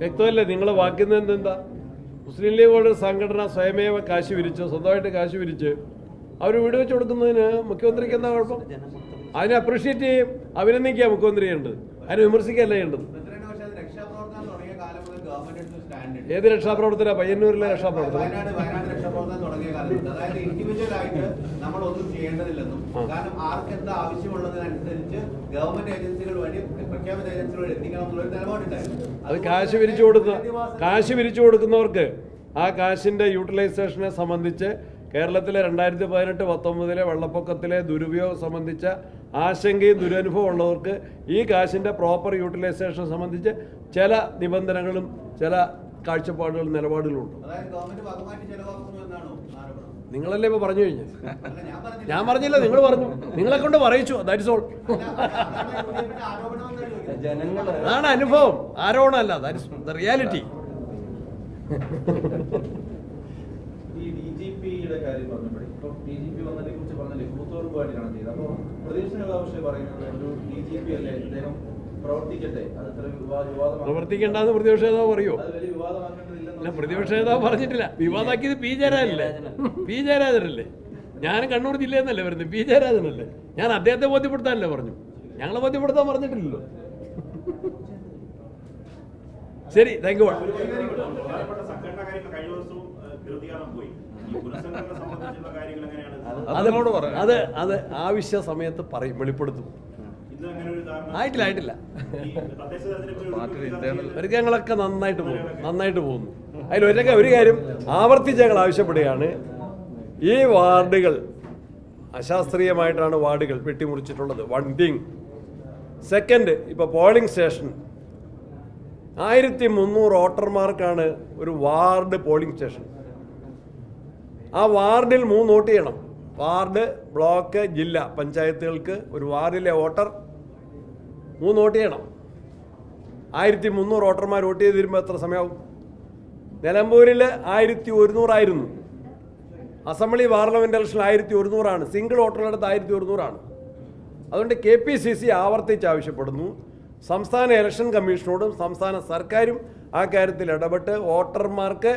വ്യക്തമല്ലേ? നിങ്ങൾ വാക്കുന്ന എന്താ മുസ്ലിം ലീഗ് പോലൊരു സംഘടന സ്വയമേവ കാശ് വിരിച്ച് സ്വന്തമായിട്ട് കാശ് വിരിച്ച് അവർ വീട് വെച്ച് കൊടുക്കുന്നതിന് മുഖ്യമന്ത്രിക്ക് എന്താ കുഴപ്പം? അതിനെ അപ്രീഷിയേറ്റ് ചെയ്യും അഭിനന്ദിക്കുക മുഖ്യമന്ത്രി ചെയ്യേണ്ടത് അതിനെ വിമർശിക്കുകയല്ല ചെയ്യേണ്ടത്. ഏത് രക്ഷാപ്രവർത്തന പയ്യന്നൂരിലെ രക്ഷാപ്രവർത്തനം വയനാട് തുടങ്ങിയ കാലം അതായത് ഇൻഡിവിജ്വൽ ആയിട്ട് നമ്മൾ ഒന്നും ചെയ്യേണ്ടതില്ലെന്നും കാരണം ആർക്ക് എന്താ ആവശ്യമുള്ളതിനനുസരിച്ച് ഗവൺമെന്റ് ഏജൻസികൾ വഴി പ്രഖ്യാപിത ഏജൻസികൾ വഴി എത്തിക്കണം എന്നുള്ളൊരു നിലപാടുണ്ടായിരുന്നു. അത് കാശ് പിരിച്ചു കൊടുക്കുന്ന കാശ് പിരിച്ചു കൊടുക്കുന്നവർക്ക് ആ കാശിന്റെ യൂട്ടിലൈസേഷനെ സംബന്ധിച്ച് കേരളത്തിലെ രണ്ടായിരത്തി പതിനെട്ട് പത്തൊമ്പതിലെ വെള്ളപ്പൊക്കത്തിലെ ദുരുപയോഗം സംബന്ധിച്ച ആശങ്കയും ദുരനുഭവം ഉള്ളവർക്ക് ഈ കാശിന്റെ പ്രോപ്പർ യൂട്ടിലൈസേഷനെ സംബന്ധിച്ച് ചില നിബന്ധനകളും ചില കാഴ്ചപ്പാടുകളും നിലപാടുകളുണ്ട്? നിങ്ങളല്ലേ ഇപ്പൊ പറഞ്ഞു കഴിഞ്ഞു ഞാൻ പറഞ്ഞില്ല. ഞാൻ പറഞ്ഞില്ല നിങ്ങൾ പറഞ്ഞു. നിങ്ങളെ കൊണ്ട് പറയിച്ചു ദാറ്റ്സ് ഓൾ അതാണ് അനുഭവം. ആരോപണമല്ല ദാറ്റ്സ് ദ റിയാലിറ്റി ഈ ഡി ജി കാര്യം പറഞ്ഞപ്പോഴേ ഇപ്പം ഡി ജി പി വന്നതിനെ കുറിച്ച് പറഞ്ഞില്ലേ കൂത്തുറപ്പുമായിട്ടാണ് ചെയ്തത് അപ്പോൾ പ്രതീക്ഷ പറയുന്നത് ഒരു ഡി ജി പി അല്ലേ? അദ്ദേഹം പ്രവർത്തിക്കട്ടെ. വിവാദമാ- പ്രവർത്തിക്കേണ്ടെന്ന് പ്രതിപക്ഷ നേതാവ് പറയോ? അല്ല പ്രതിപക്ഷ നേതാവ് പറഞ്ഞിട്ടില്ല. വിവാദാക്കിയത് പി ജയരാജനല്ലേ? പി ജയരാജനല്ലേ? ഞാൻ കണ്ണൂർ ജില്ലയിൽ നിന്നല്ലേ വരുന്നത്? പി ജയരാജനല്ലേ? ഞാൻ അദ്ദേഹത്തെ ബോധ്യപ്പെടുത്താനല്ലേ പറഞ്ഞു? ഞങ്ങളെ ബോധ്യപ്പെടുത്താൻ പറഞ്ഞിട്ടില്ലല്ലോ. ശരി താങ്ക് യു അതിനോട് പറ. അത് അത് ആവശ്യ സമയത്ത് പറയും വെളിപ്പെടുത്തും. ആയിട്ടില്ല ആയിട്ടില്ല. ഒരു ഞങ്ങളൊക്കെ തെരഞ്ഞെടുപ്പ് ഒരുക്കങ്ങളൊക്കെ നന്നായിട്ട് പോകുന്നു നന്നായിട്ട് പോകുന്നു. അതിൽ ഒരു ഒരു കാര്യം ആവർത്തിച്ച് ഞങ്ങൾ ആവശ്യപ്പെടുകയാണ്. ഈ വാർഡുകൾ അശാസ്ത്രീയമായിട്ടാണ് വാർഡുകൾ വെട്ടിമുറിച്ചിട്ടുള്ളത്. വൺ തിങ് സെക്കൻഡ് ഇപ്പോൾ പോളിംഗ് സ്റ്റേഷൻ ആയിരത്തി മുന്നൂറ് വോട്ടർമാർക്കാണ് ഒരു വാർഡ് പോളിംഗ് സ്റ്റേഷൻ ആ വാർഡിൽ മൂന്ന് വോട്ട് ചെയ്യണം. വാർഡ് ബ്ലോക്ക് ജില്ല. പഞ്ചായത്തുകൾക്ക് ഒരു വാർഡിലെ വോട്ടർ മൂന്ന് വോട്ട് ചെയ്യണം. ആയിരത്തി മുന്നൂറ് വോട്ടർമാർ വോട്ട് ചെയ്ത് വരുമ്പോൾ എത്ര സമയമാവും നിലമ്പൂരിൽ ആയിരത്തി ഒരുന്നൂറായിരുന്നു. അസംബ്ലി പാർലമെന്റ് ഇലക്ഷൻ ആയിരത്തി ഒരുന്നൂറാണ്. സിംഗിൾ വോട്ടറിനടുത്ത് ആയിരത്തി ഒരുന്നൂറാണ്. അതുകൊണ്ട് കെ പി സി സി ആവർത്തിച്ച് ആവശ്യപ്പെടുന്നു. സംസ്ഥാന ഇലക്ഷൻ കമ്മീഷനോടും സംസ്ഥാന സർക്കാരും ആ കാര്യത്തിൽ ഇടപെട്ട് വോട്ടർമാർക്ക്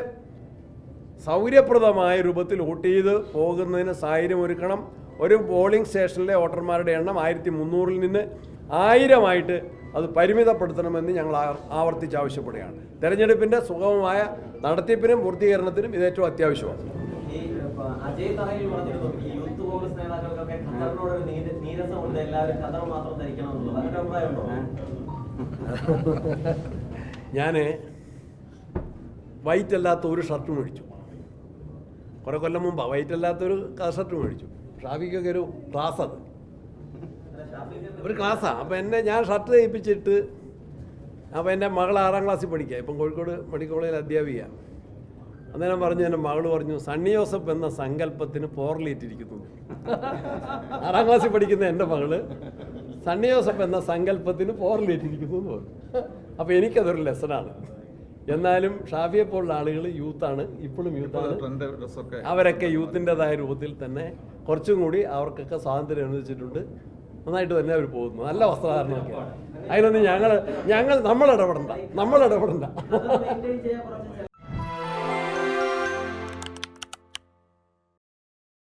സൗകര്യപ്രദമായ രൂപത്തിൽ വോട്ട് ചെയ്ത് പോകുന്നതിന് സാഹചര്യം ഒരുക്കണം. ഒരു പോളിംഗ് സ്റ്റേഷനിലെ വോട്ടർമാരുടെ എണ്ണം ആയിരത്തി മുന്നൂറിൽ നിന്ന് ആയിരമായിട്ട് അത് പരിമിതപ്പെടുത്തണമെന്ന് ഞങ്ങൾ ആവർത്തിച്ച് ആവശ്യപ്പെടുകയാണ്. തെരഞ്ഞെടുപ്പിന്റെ സുഗമമായ നടത്തിപ്പിനും പൂർത്തീകരണത്തിനും ഇത് ഏറ്റവും അത്യാവശ്യമാണ്. അജയ് തറയിൽ പറഞ്ഞിരുന്നു ഈ യൂത്ത് കോൺഗ്രസ് നേതാക്കൾക്കൊക്കെ ഖത്തറിനോട് ഒരു നീര- നീരസമുണ്ട്. എല്ലാവരും ഖത്തർ മാത്രം ധരിക്കണമെന്നുള്ളത്. അതിന്റെ അഭിപ്രായമുണ്ടോ? ഞാൻ വൈറ്റ് അല്ലാത്ത ഒരു ഷർട്ടും മേടിച്ചു. കുറേ കൊല്ലം മുമ്പ് വൈറ്റ് അല്ലാത്തൊരു കാസറ്റ് മേടിച്ചു. ഷാഫിക്കൊക്കെ ഒരു ക്ലാസ് അത്. ഒരു ക്ലാസ്സാണ് അപ്പോൾ എന്നെ ഞാൻ ഷർട്ട് തയ്പ്പിച്ചിട്ട് അപ്പോൾ എന്റെ മകൾ ആറാം ക്ലാസ്സിൽ പഠിക്കുക ഇപ്പം കോഴിക്കോട് മെഡിക്കൽ കോളേജിൽ അധ്യാപിക അന്നേരം പറഞ്ഞു എന്റെ മകൾ പറഞ്ഞു സണ്ണി ജോസഫ് എന്ന സങ്കല്പത്തിന് പോർലേറ്റിരിക്കുന്നു ആറാം ക്ലാസ്സിൽ പഠിക്കുന്ന എന്റെ മകൾ സണ്ണി ജോസഫ് എന്ന സങ്കല്പത്തിന് പോർലേറ്റിരിക്കുന്നു എന്ന് പറഞ്ഞു. അപ്പോൾ എനിക്കതൊരു ലെസണാണ് എന്നാലും ഷാഫിയെ പോലുള്ള ആളുകൾ യൂത്താണ് ഇപ്പോഴും യൂത്താണ് അവരൊക്കെ യൂത്തിന്റെതായ രൂപത്തിൽ തന്നെ കുറച്ചും കൂടി അവർക്കൊക്കെ സ്വാതന്ത്ര്യം അനുവദിച്ചിട്ടുണ്ട്. നന്നായിട്ട് തന്നെ അവർ പോകുന്നു. നല്ല വസ്ത്രധാരണമൊക്കെ അതിനൊന്നും ഞങ്ങൾ ഞങ്ങൾ നമ്മൾ ഇടപെടണ്ട. നമ്മൾ ഇടപെടണ്ട.